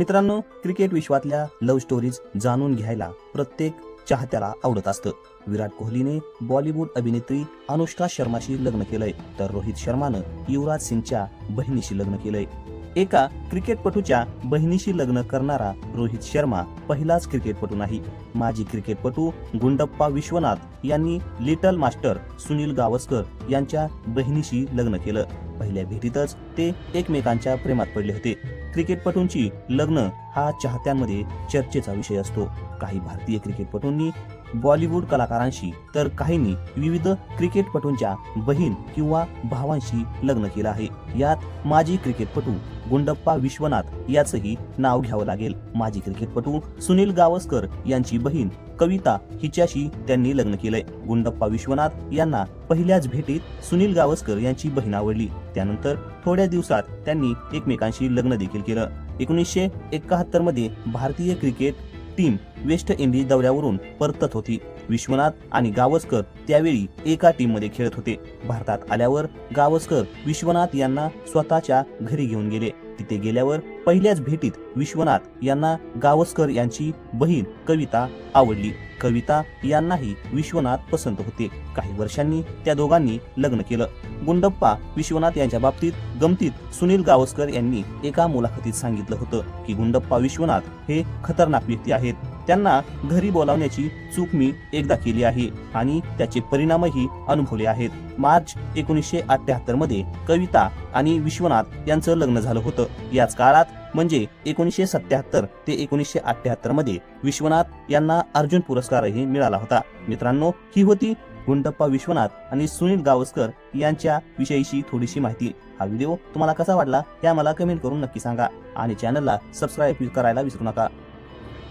मित्रांनो क्रिकेट विश्वातल्या love stories जाणून घ्यायला प्रत्येक चाहत्याला आवडत असतं. विराट कोहलीने बॉलिवूड अभिनेत्री अनुष्का शर्माशी लग्न केलंय तर रोहित शर्मानं युवराज सिंगच्या बहिणीशी लग्न केलंय. एका क्रिकेटपटूच्या बहिणीशी लग्न करणारा रोहित शर्मा पहिलाच क्रिकेटपटू नाही. माजी क्रिकेटपटू गुंडप्पा विश्वनाथ यांनी लिटल मास्टर सुनील गावस्कर यांच्या बहिणीशी लग्न केलं. पहिल्या भेटीतच ते एकमेकांच्या प्रेमात पडले होते. क्रिकेटपटूंची लग्न हा चाहत्यांमध्ये चर्चेचा विषय असतो. काही भारतीय क्रिकेटपटूंनी बॉलिवूड कलाकारांशी तर काहींनी विविध क्रिकेटपटूंच्या बहीण किंवा भावांशी लग्न केलं आहे. यात माजी क्रिकेटपटू गुंडप्पा विश्वनाथ याचंही नाव घ्यावं लागेल. माजी क्रिकेटपटू सुनील गावस्कर यांची बहीण कविता हिच्याशी त्यांनी लग्न केलंय. गुंडप्पा विश्वनाथ यांना पहिल्याच भेटीत सुनील गावस्कर यांची बहीण आवडली. त्यानंतर थोड्या दिवसात त्यांनी एकमेकांशी लग्न देखील केलं. एकोणीसशे एकाहत्तरमध्ये भारतीय क्रिकेट टीम वेस्ट इंडिज दौऱ्यावरून परतत होती. विश्वनाथ आणि गावस्कर त्यावेळी एका टीममध्ये खेळत होते. भारतात आल्यावर गावस्कर विश्वनाथ यांना स्वतःच्या घरी घेऊन गेले. तिथे गेल्यावर पहिल्याच भेटीत विश्वनाथ यांना गावस्कर यांची बहीण कविता आवडली. कविता यांनाही विश्वनाथ पसंत होते. काही वर्षांनी त्या दोघांनी लग्न केलं. गुंडप्पा विश्वनाथ यांच्या बाबतीत गमतीत सुनील गावस्कर यांनी एका मुलाखतीत सांगितलं होतं की गुंडप्पा विश्वनाथ हे खतरनाक व्यक्ती आहेत. त्यांना घरी बोलावण्याची चूक मी एकदा केली आहे आणि त्याचे परिणामही अनुभवले आहेत. मार्च एकोणीसशे अठ्याहत्तरमध्ये कविता आणि विश्वनाथ यांचं लग्न झालं होतं. याच काळात म्हणजे एकोणीसशे सत्याहत्तर ते एकोणीसशे अठ्याहत्तरमध्ये विश्वनाथ यांना अर्जुन पुरस्कारही मिळाला होता. मित्रांनो ही होती गुंडप्पा विश्वनाथ आणि सुनील गावस्कर यांच्या विषयीची थोडीशी माहिती. हा व्हिडिओ तुम्हाला कसा वाटला हे आम्हाला कमेंट करून नक्की सांगा आणि चॅनलला सबस्क्राईब करायला विसरू नका.